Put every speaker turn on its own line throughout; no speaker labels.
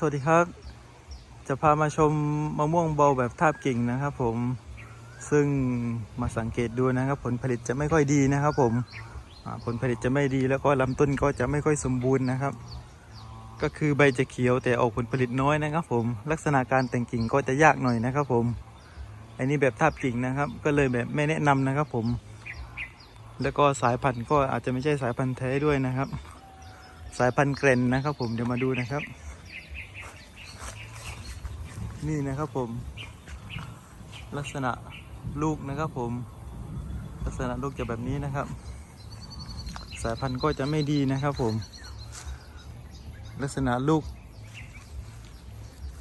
สวัสดีครับ จะพามาชมมะม่วงเบาแบบทาบกิ่งนะครับผมซึ่งมาสังเกตดูนะครับ ผลผลิตจะไม่ค่อยดีนะครับ ผมผลผลิตจะไม่ดีแล้วก็ลำต้นก็จะไม่ค่อยสมบูรณ์นะครับ ก็คือใบจะเขียวแต่ออกผลผลิตน้อยนะครับ ผมลักษณะการแต่งกิ่งก็จะยากหน่อยนะครับ ผม อันนี้แบบทาบกิ่งนะครับ ก็เลยแบบไม่แนะนำนะครับ ผม แล้วก็สายพันธุ์ก็อาจจะไม่ใช่สายพันธุ์แท้ด้วยนะครับ สายพันธุ์เกรนนะครับ ผมเดี๋ยวมาดูนะครับ นี่นะครับผม ลักษณะลูกนะครับผม ลักษณะลูกจะแบบนี้นะครับ สายพันธุ์ก็จะไม่ดีนะครับผม ลักษณะลูก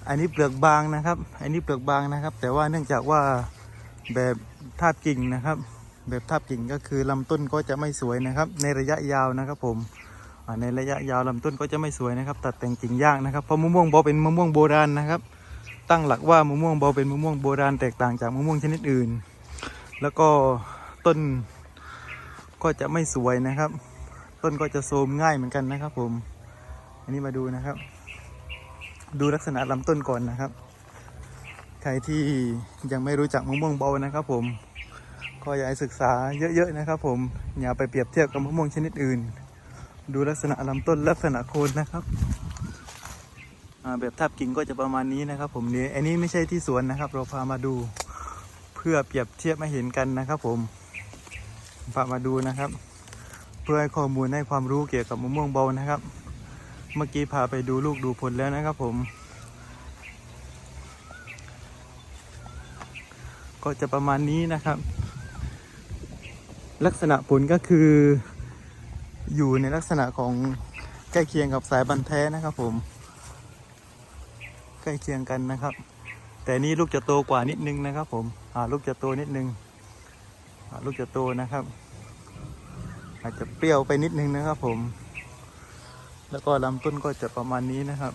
อันนี้เปลือกบางนะครับ อันนี้เปลือกบางนะครับ แต่ว่าเนื่องจากว่าแบบทาบกิ่งนะครับ แบบทาบกิ่งก็คือลำต้นก็จะไม่สวยนะครับ ในระยะยาวนะครับผมในระยะยาวลำต้นก็จะไม่สวยนะครับ ตัดแต่งกิ่งยากนะครับเพราะมะม่วงเบาเป็นมะม่วงโบราณนะครับ ตั้งหลักว่ามะม่วงเบาเป็นมะม่วงโบราณแตกต่างจากมะม่วงชนิดอื่น แล้วก็ต้นก็จะไม่สวยนะครับ ต้นก็จะโทรมง่ายเหมือนกันนะครับ ผม อันนี้มาดูนะครับ ดูลักษณะลำต้นก่อนนะครับ ใครที่ยังไม่รู้จักมะม่วงเบานะครับ ผมก็อยากศึกษาเยอะๆนะครับ ผมอย่าไปเปรียบเทียบกับมะม่วงชนิดอื่น ดูลักษณะลำต้นลักษณะโคนนะครับ แบบทับกิ่งก็จะประมาณนี้นะครับ ผมเนี่ยอันนี้ไม่ใช่ที่สวนนะครับ เราพามาดูเพื่อเปรียบเทียบมาเห็นกันนะครับ ผมพามาดูนะครับ เพื่อให้ข้อมูลให้ความรู้เกี่ยวกับมะม่วงเบานะครับ เมื่อกี้พาไปดูลูกดูผลแล้วนะครับ ผม ก็จะประมาณนี้นะครับ ลักษณะผลก็คือ อยู่ในลักษณะของใกล้เคียงกับสายบันแท้นะครับ ผม ล้เคียงกันนะครับ แต่นี่ลูกจะโตกว่านิดนึงนะครับ ผมอ่าลูกจะโตนิดนึงอ่าลูกจะโตนะครับ อาจจะเปรี้ยวไปนิดนึงนะครับ ผม แล้วก็ลำต้นก็จะประมาณนี้นะครับ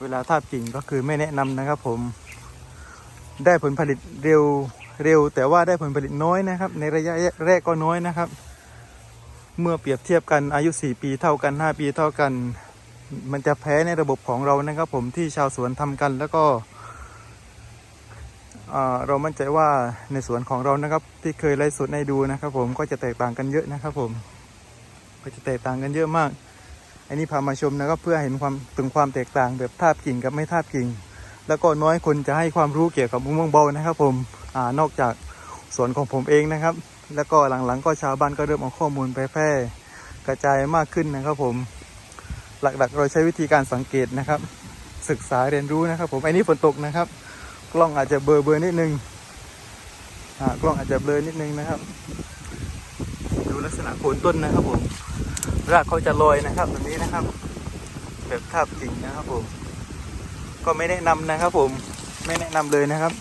เวลาทาบกิ่งก็คือไม่แนะนำนะครับ ผม ได้ผลผลิตเร็วเร็ว แต่ว่าได้ผลผลิตน้อยนะครับ ในระยะแรกก็น้อยนะครับ เมื่อเปรียบเทียบกันอายุ 4 ปีเท่ากัน 5 ปีเท่ากัน มันจะแพ้ในระบบของเรานะครับ ผมที่ชาวสวนทำกันแล้วก็เรามั่นใจว่าในสวนของเรานะครับ ที่เคยไล่สดให้ดูนะครับ ผมก็จะแตกต่างกันเยอะนะครับ ผม ก็จะแตกต่างกันเยอะมาก อันนี้พามาชมนะครับ เพื่อเห็นความถึงความแตกต่างแบบทาบกิ่งกับไม่ทาบกิ่ง แล้วก็น้อยคนจะให้ความรู้เกี่ยวกับมะม่วงเบานะครับ ผมอนอกจากสวนของผมเองนะครับ แล้วก็หลังๆ ก็ชาวบ้านก็เริ่มเอาข้อมูลไปแพร่กระจายมากขึ้นนะครับ ผม หลักๆ เราใช้วิธีการสังเกตนะครับ ศึกษาเรียนรู้นะครับ ผมอันนี้ฝนตกนะครับ กล้องอาจจะเบลอเบลอนิดนึงอ่ากล้องอาจจะเบลอนิดนึงนะครับ ดูลักษณะโคนต้นนะครับผมรากเขาจะลอยนะครับแบบนี้นะครับ แบบทาบจริงนะครับผม ก็ไม่แนะนำนะครับผมไม่แนะนำเลยนะครับ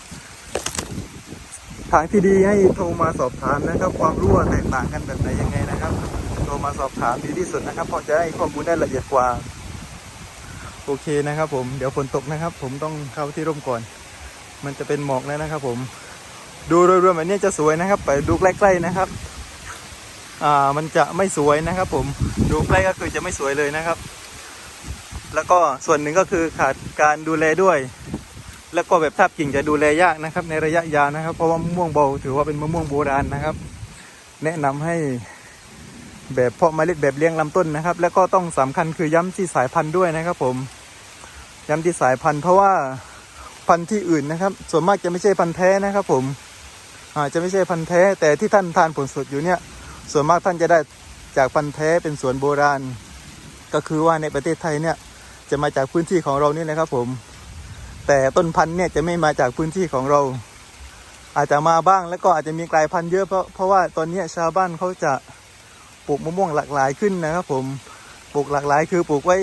ทางที่ดีให้โทรมาสอบถามนะครับ ความรู้ว่าแตกต่างกันแบบไหนยังไงนะ มาสอบถามดีที่สุดนะครับเพราะจะให้ข้อมูลได้ละเอียดกว่า โอเคนะครับ ผมเดี๋ยวฝนตกนะครับ ผมต้องเข้าที่ร่มก่อน มันจะเป็นหมอกแล้วนะครับ ผม ดูโดยรวมแบบนี้จะสวยนะครับ ไปดูใกล้ๆนะครับ อ่ามันจะไม่สวยนะครับ ผมดูใกล้ก็คือจะไม่สวยเลยนะครับ แล้วก็ส่วนหนึ่งก็คือขาดการดูแลด้วย แล้วก็แบบทับกิ่งจะดูแลยากนะครับ ในระยะยาวนะครับ เพราะว่ามะม่วงเบาถือว่าเป็นมะม่วงโบราณนะครับ แนะนำให้ แบบเพาะเมล็ดแบบเลี้ยงลำต้นนะครับ แล้วก็ต้องสำคัญคือย้ำที่สายพันธุ์ด้วยนะครับ ผม ย้ำที่สายพันธุ์เพราะว่าพันธุ์ที่อื่นนะครับ ส่วนมากจะไม่ใช่พันธุ์แท้นะครับ ผมอาจจะไม่ใช่พันธุ์แท้ แต่ที่ท่านทานผลสดอยู่เนี่ย ส่วนมากท่านจะได้จากพันธุ์แท้เป็นสวนโบราณ ก็คือว่าในประเทศไทยเนี่ยจะมาจากพื้นที่ของเรานี่นะครับ ผม แต่ต้นพันธุ์เนี่ยจะไม่มาจากพื้นที่ของเรา อาจจะมาบ้างแล้วก็อาจจะมีกลายพันธุ์เยอะเพราะเพราะว่าตอนนี้ชาวบ้านเขาจะ ปลูกมะม่วงหลากหลายขึ้นนะครับ ผมปลูกหลากหลายคือปลูกไว้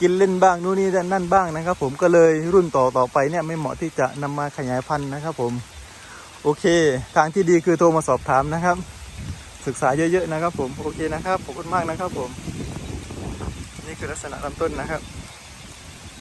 กินเล่นบ้างนู่นนี่นั่นบ้างนะครับ ผมก็เลยรุ่นต่อต่อไปเนี่ยไม่เหมาะที่จะนำมาขยายพันธุ์นะครับ ผม โอเค ทางที่ดีคือโทรมาสอบถามนะครับ ศึกษาเยอะๆนะครับ ผมโอเคนะครับขอบคุณมากนะครับ ผม นี่คือลักษณะลำต้นนะครับ